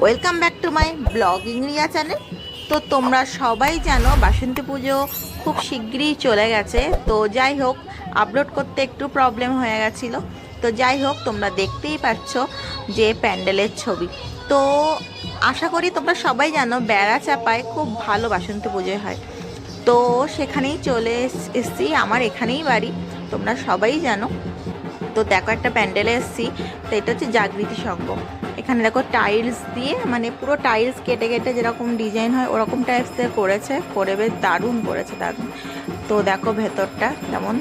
Welcome back to my blogging Riya channel তো তোমরা সবাই জানো বাসন্তী পুজো খুব শিগগিরই চলে গেছে। তো যাই হোক আপলোড করতে একটু প্রবলেম হয়ে গেছিল। তো যাই হোক, তোমরা দেখতেই পাচ্ছ যে প্যান্ডেলের ছবি। তো আশা করি তোমরা সবাই জানো বেড়া চাপায় খুব ভালো বাসন্তী পুজো হয়। তো সেখানেই চলে এস- এসছি, আমার এখানেই বাড়ি। তোমরা সবাই জানো। তো দেখো একটা প্যান্ডেলে এসেছি, তো এটা হচ্ছে জাগৃতি সংঘ। এখানে দেখো টাইলস দিয়ে মানে পুরো টাইলস কেটে কেটে যেরকম ডিজাইন হয়, ওরকম টাইপস দিয়ে করেছে, করে বেশ দারুণ করেছে দারুণ। তো দেখো ভেতরটা যেমন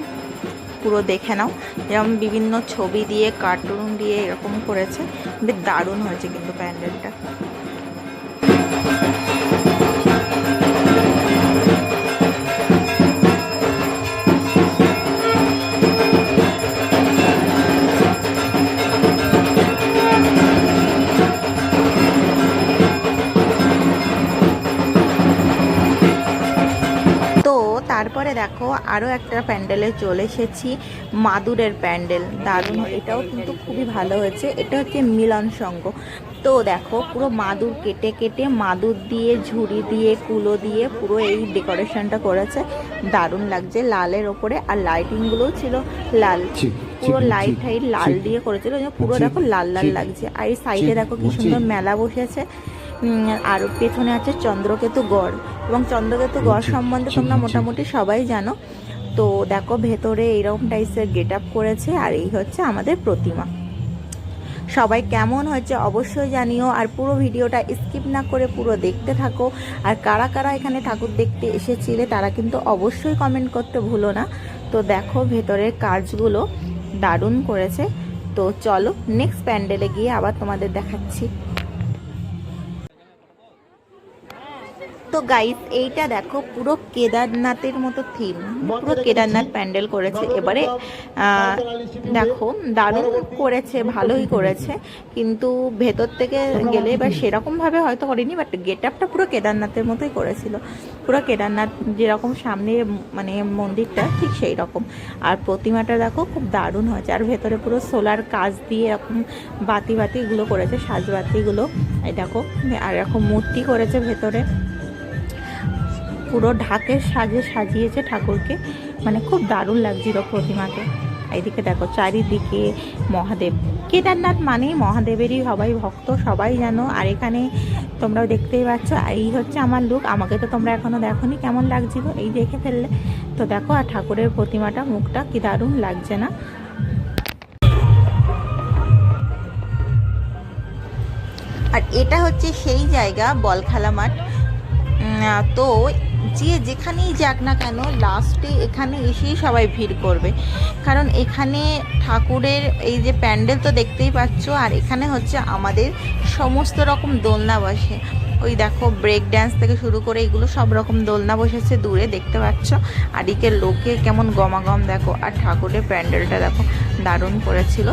পুরো দেখে নাও। যেরকম বিভিন্ন ছবি দিয়ে কার্টুন দিয়ে এরকম করেছে, বেশ দারুণ হয়েছে কিন্তু প্যান্ডেলটা। তারপরে দেখো আরও একটা প্যান্ডেলে চলে এসেছি মাদুরের প্যান্ডেল। দারুণ এটাও কিন্তু খুবই ভালো হয়েছে। এটা হচ্ছে মিলন সঙ্গ তো দেখো পুরো মাদুর কেটে কেটে মাদুর দিয়ে ঝুড়ি দিয়ে কুলো দিয়ে পুরো এই ডেকোরেশনটা করেছে। দারুণ লাগছে লালের ওপরে আর লাইটিংগুলোও ছিল লাল। পুরো লাইট টাইট লাল দিয়ে করেছিল পুরো দেখো লাল লাল লাগছে। আর এই সাইডে দেখো কি সুন্দর মেলা বসেছে। আর পেছনে আছে চন্দ্রকেতু গড়। এবং চন্দ্রকেতু গড় সম্বন্ধে তোমরা মোটামুটি সবাই জানো। তো দেখো ভেতরে এইরকম টাইপসের গেট আপ করেছে আর এই হচ্ছে আমাদের প্রতিমা। সবাই কেমন হয়েছে অবশ্যই জানিও আর পুরো ভিডিওটা স্কিপ না করে পুরো দেখতে থাকো। আর কারা কারা এখানে ঠাকুর দেখতে এসেছিলে তারা কিন্তু অবশ্যই কমেন্ট করতে ভুলো না। তো দেখো ভেতরের কাজগুলো দারুণ করেছে। তো চলো নেক্সট প্যান্ডেলে গিয়ে আবার তোমাদের দেখাচ্ছি। তো গাইস এইটা দেখো পুরো কেদারনাথের মতো থিম পুরো কেদারনাথ প্যান্ডেল করেছে। এবারে দেখো দারুণ করেছে ভালোই করেছে। কিন্তু ভেতর থেকে গেলে এবার সেরকমভাবে হয়তো করেনি বাট গেট আপটা পুরো কেদারনাথের মতোই করেছিল। পুরো কেদারনাথ যেরকম সামনে মানে মন্দিরটা ঠিক সেই রকম আর প্রতিমাটা দেখো খুব দারুণ হয়েছে। আর ভেতরে পুরো সোলার কাজ দিয়ে এরকম বাতি বাতিগুলো করেছে সাজবাতিগুলো। এই দেখো আর এরকম মূর্তি করেছে ভেতরে। পুরো ঢাকের সাজে সাজিয়েছে ঠাকুরকে। মানে খুব দারুণ লাগছিল প্রতিমাকে। এইদিকে দেখো, চারিদিকে মহাদেব। কেদারনাথ মানেই মহাদেবেরই সবাই ভক্ত, সবাই জানো। আর এখানে তোমরাও দেখতেই পাচ্ছ আর এই হচ্ছে আমার লুক। আমাকে তো তোমরা এখনও দেখোনি কেমন লাগছিল, এই দেখে ফেললে। তো দেখো, আর ঠাকুরের প্রতিমাটা, মুখটা কি দারুণ লাগছে না? আর এটা হচ্ছে সেই জায়গা বল খেলা মাঠ তো যে যেখানেই যাক না কেন লাস্টে এখানে এসেই সবাই ভিড় করবে। কারণ এখানে ঠাকুরের এই যে প্যান্ডেল তো দেখতেই পাচ্ছ, আর এখানে হচ্ছে আমাদের সমস্ত রকম দোলনা বসে। ওই দেখো ব্রেক ড্যান্স থেকে শুরু করে এগুলো সব রকম দোলনা বসেছে দূরে, দেখতে পাচ্ছ? আর এদিকে লোকে কেমন গমাগম, দেখো। আর ঠাকুরের প্যান্ডেলটা দেখো, দারুণ করেছিল।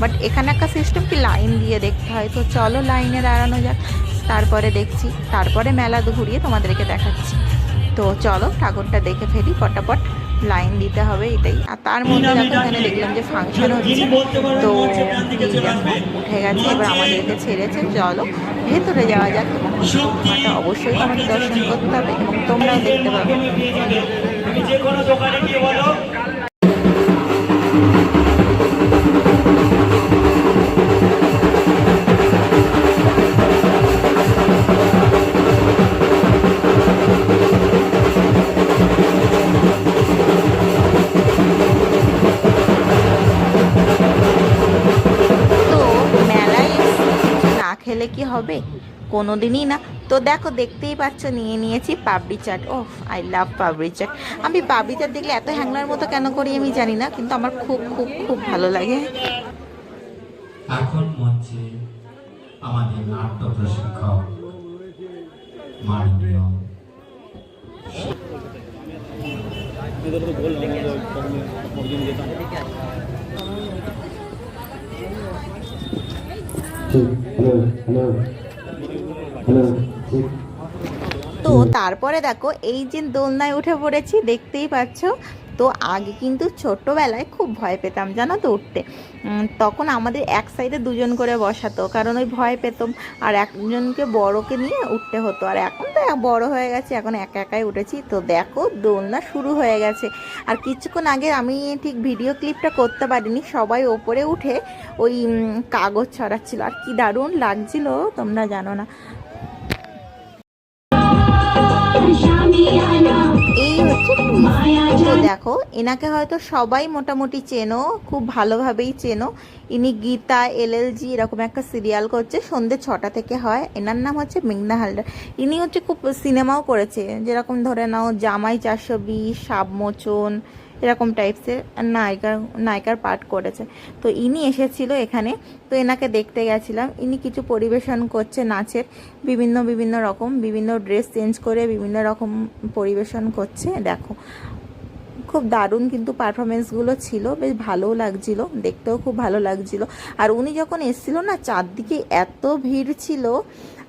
বাট এখানে একটা সিস্টেম কি? লাইন দিয়ে দেখতে হয়। তো চলো লাইনে দাঁড়ানো যাক। তারপরে দেখছি। তারপরে মেলা ঘুরিয়ে তোমাদেরকে দেখাচ্ছি। তো চলো ঠাকুরটা দেখে ফেলি পটাপট লাইন দিতে হবে এটাই। আর তার মধ্যে দেখো এখানে দেখলাম যে ফাংশন হচ্ছে। তো উঠে গেছে এবার আমাদেরকে ছেড়েছে। চলো ভেতরে যাওয়া যাক। এবং অবশ্যই আমাকে দর্শন করতে হবে এবং তোমরাও দেখতে পাবে। যে কোনো দোকানে গিয়ে বলো হবে? কোনোদিনই না। তো দেখো দেখতেই পাচ্ছ নিয়ে নিয়েছি papri chaat. Oh I love papri chaat. আমি পাবড়ি চাট দেখলে এত হ্যাংলার মতো কেন করি আমি জানি না কিন্তু আমার খুব খুব খুব ভালো লাগে। এখন মঞ্চে আমাদের নাট্য প্রশিক্ষক মাননীয় তো তারপরে দেখো, এই যে দোলনায় উঠে পড়েছি, দেখতেই পাচ্ছ? তো আগে কিন্তু ছোট্টবেলায় খুব ভয় পেতাম, জানো তো উঠতে। তখন আমাদের এক সাইডে দুজন করে বসাতো, কারণ ওই ভয় পেতাম। আর একজনকে বড়কে নিয়ে উঠতে হতো, আর এখন বড় হয়ে গেছে, এখন একা একাই উঠেছি। তো দেখো, দোলনা শুরু হয়ে গেছে। আর কিছুক্ষণ আগে আমি ঠিক ভিডিও ক্লিপটা করতে পারিনি, সবাই ওপরে উঠে ওই কাগজ ছড়াচ্ছিল। আর কি দারুণ লাগছিল, তোমরা জানো না। তো দেখো এনাকে হয়তো সবাই মোটামুটি চেনো খুব ভালোভাবেই চেনো। ইনি গীতা এলএলজি এরকম একটা সিরিয়াল করছে সন্ধ্যে ছটা থেকে হয়। এনার নাম হচ্ছে মেঘনা হালদার। ইনি হচ্ছে খুব সিনেমাও করেছে যেরকম ধরে নাও জামাই চারশো বিশ সাবমোচন এরকম টাইপসের নায়িকার নায়িকার পাঠ করেছে। তো ইনি এসেছিল এখানে তো এনাকে দেখতে গেছিলাম। ইনি কিছু পরিবেশন করছে নাচের বিভিন্ন বিভিন্ন রকম বিভিন্ন ড্রেস চেঞ্জ করে বিভিন্ন রকম পরিবেশন করছে দেখো। খুব দারুণ কিন্তু পারফরমেন্সগুলো ছিল, বেশ ভালোও লাগছিল, দেখতেও খুব ভালো লাগছিল। আর উনি যখন এসেছিল না, চারদিকে এত ভিড় ছিল,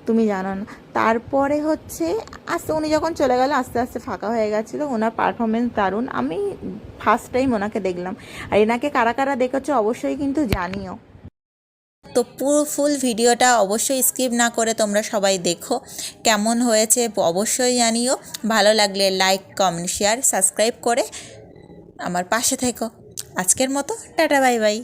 তুমি জানো না। তারপরে হচ্ছে, আস্তে উনি যখন চলে গেল, আস্তে আস্তে ফাঁকা হয়ে গেছিল, ওনার পারফরমেন্স দারুণ। আমি ফার্স্ট টাইম ওনাকে দেখলাম। আর এনাকে কারা কারা দেখেছ অবশ্যই কিন্তু জানিও। তো পুরো ফুল ভিডিওটা অবশ্যই স্কিপ না করে তোমরা সবাই দেখো। কেমন হয়েছে অবশ্যই জানিও। ভালো লাগলে লাইক, কমেন্ট, শেয়ার, সাবস্ক্রাইব করে আমার পাশে থেকো। আজকের মতো, টাটা, বাই বাই।